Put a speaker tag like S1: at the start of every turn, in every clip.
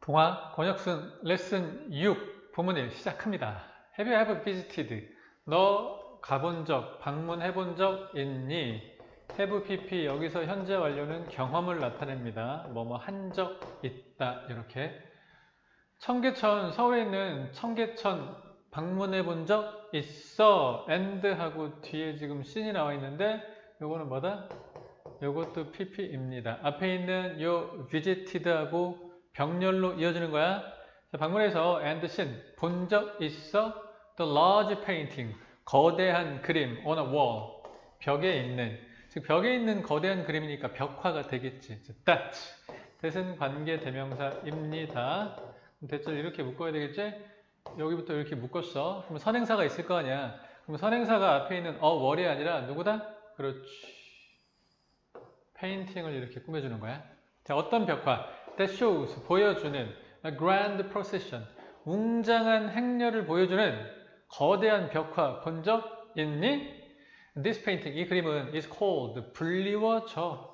S1: 동화 권혁순 레슨 6 부문 1 시작합니다. Have you ever visited? 너 가본 적, 방문해 본 적 있니? have pp 여기서 현재 완료는 경험을 나타냅니다. 뭐뭐 한 적 있다 이렇게 청계천 서울에 있는 청계천 방문해 본 적 있어 and 하고 뒤에 지금 씬이 나와 있는데 요거는 뭐다? 요것도 pp입니다. 앞에 있는 요 visited하고 병렬로 이어지는 거야. 자, 방문해서 and 씬본적 있어? The large painting 거대한 그림 on a wall 벽에 있는 즉 벽에 있는 거대한 그림이니까 벽화가 되겠지. 자, that that은 관계 대명사입니다. 대절 이렇게 묶어야 되겠지? 여기부터 이렇게 묶었어. 그럼 선행사가 있을 거 아니야. 그럼 선행사가 앞에 있는 어 월이 아니라 누구다? 그렇지. 페인팅을 이렇게 꾸며주는 거야. 자, 어떤 벽화? That shows 보여주는 a grand procession 웅장한 행렬을 보여주는 거대한 벽화 본 적 있니? This painting 이 그림은 is called 불리워져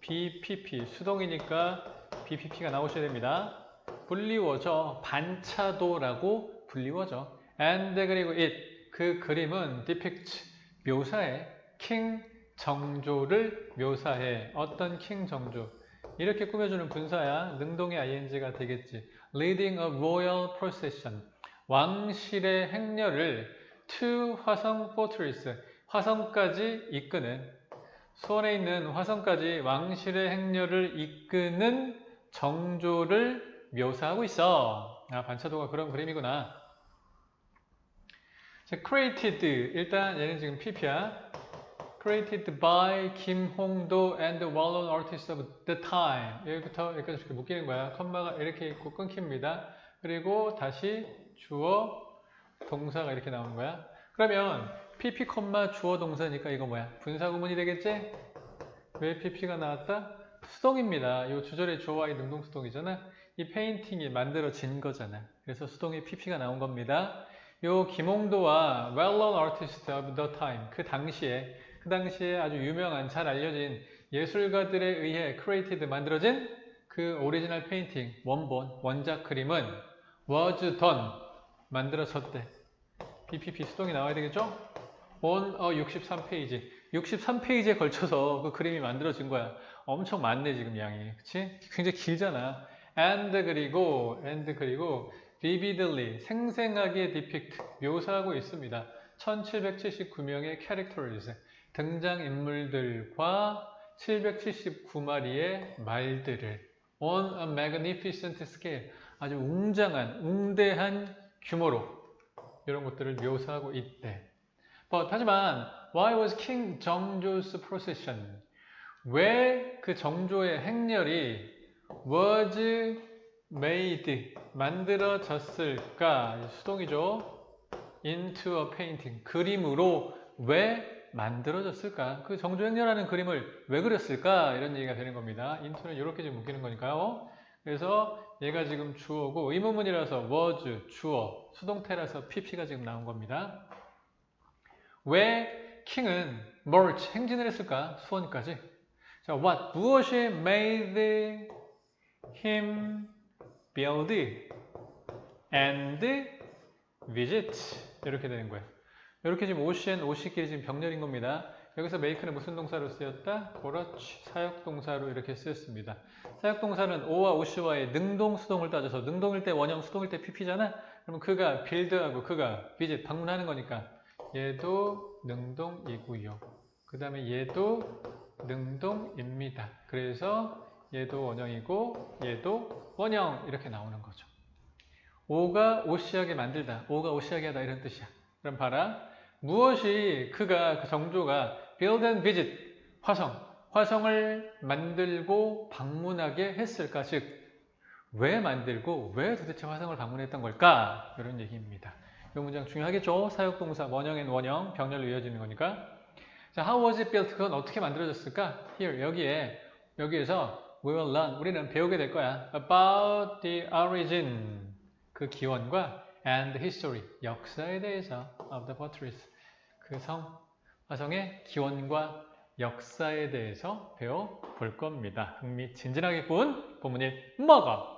S1: BPP 수동이니까 BPP가 나오셔야 됩니다. 불리워져 반차도라고 불리워져 and 그리고 it 그 그림은 depict 묘사해 king 정조를 묘사해 어떤 king 정조 이렇게 꾸며주는 분사야 능동의 ing가 되겠지 leading a royal procession 왕실의 행렬을 to 화성 fortress 화성까지 이끄는 수원에 있는 화성까지 왕실의 행렬을 이끄는 정조를 묘사하고 있어. 아, 반차도가 그런 그림이구나. 자, created. 일단 얘는 지금 PP야. Created by 김홍도 and well-known artists of the time. 여기부터 여기까지 이렇게 묶이는 거야. 컴마가 이렇게 있고 끊깁니다. 그리고 다시 주어, 동사가 이렇게 나오는 거야. 그러면 PP, 주어, 동사니까 이거 뭐야? 분사구문이 되겠지? 왜 PP가 나왔다? 수동입니다. 이 주절의 주어와 이 능동 수동이잖아. 이 페인팅이 만들어진 거잖아. 그래서 수동의 PP가 나온 겁니다. 요 김홍도와 well-known artist of the time 그 당시에 그 당시에 아주 유명한 잘 알려진 예술가들에 의해 created 만들어진 그 오리지널 페인팅 원본 원작 그림은 was done 만들어졌대. BPP 수동이 나와야 되겠죠? on a 63페이지 63페이지에 걸쳐서 그 그림이 만들어진 거야. 엄청 많네 지금 양이. 그치? 굉장히 길잖아. and 그리고 and 그리고 vividly 생생하게 depict 묘사하고 있습니다. 1779명의 characters 등장인물들과 779마리의 말들을 on a magnificent scale 아주 웅장한 웅대한 규모로 이런 것들을 묘사하고 있대. But, 하지만 why was King 정조's procession 왜 그 정조의 행렬이 was made 만들어졌을까 수동이죠 into a painting 그림으로 왜 만들어졌을까? 그 정조 행렬하는 그림을 왜 그렸을까? 이런 얘기가 되는 겁니다. into는 이렇게 지금 묶이는 거니까요. 그래서 얘가 지금 주어고 의문문이라서 was 주어 수동태라서 pp가 지금 나온 겁니다. 왜 킹은 march 행진을 했을까? 수원까지. 자, what? 무엇이 made him build and visit? 이렇게 되는 거예요. 이렇게 지금 오시엔 오시끼리 지금 병렬인 겁니다. 여기서 make는 무슨 동사로 쓰였다? 그렇지. 사역동사로 이렇게 쓰였습니다. 사역동사는 오와 오시와의 능동 수동을 따져서 능동일 때 원형, 수동일 때 pp잖아. 그러면 그가 빌드하고 그가 visit 방문하는 거니까 얘도 능동이고요. 그 다음에 얘도 능동입니다. 그래서 얘도 원형이고 얘도 원형 이렇게 나오는 거죠. 오가 오시하게 만들다. 오가 오시하게 하다 이런 뜻이야. 그럼 봐라. 무엇이 그가 그 정조가 build and visit 화성 화성을 만들고 방문하게 했을까? 즉 왜 만들고 왜 도대체 화성을 방문했던 걸까? 이런 얘기입니다. 이 문장 중요하겠죠? 사역동사 원형엔 원형 병렬로 이어지는 거니까. 자, how was it built? 그건 어떻게 만들어졌을까? Here 여기에 여기에서 we will learn 우리는 배우게 될 거야. About the origin 그 기원과 and history 역사에 대해서 of the fortress 그 성 화성의 기원과 역사에 대해서 배워볼 겁니다. 흥미진진하겠군. 본문일 먹어.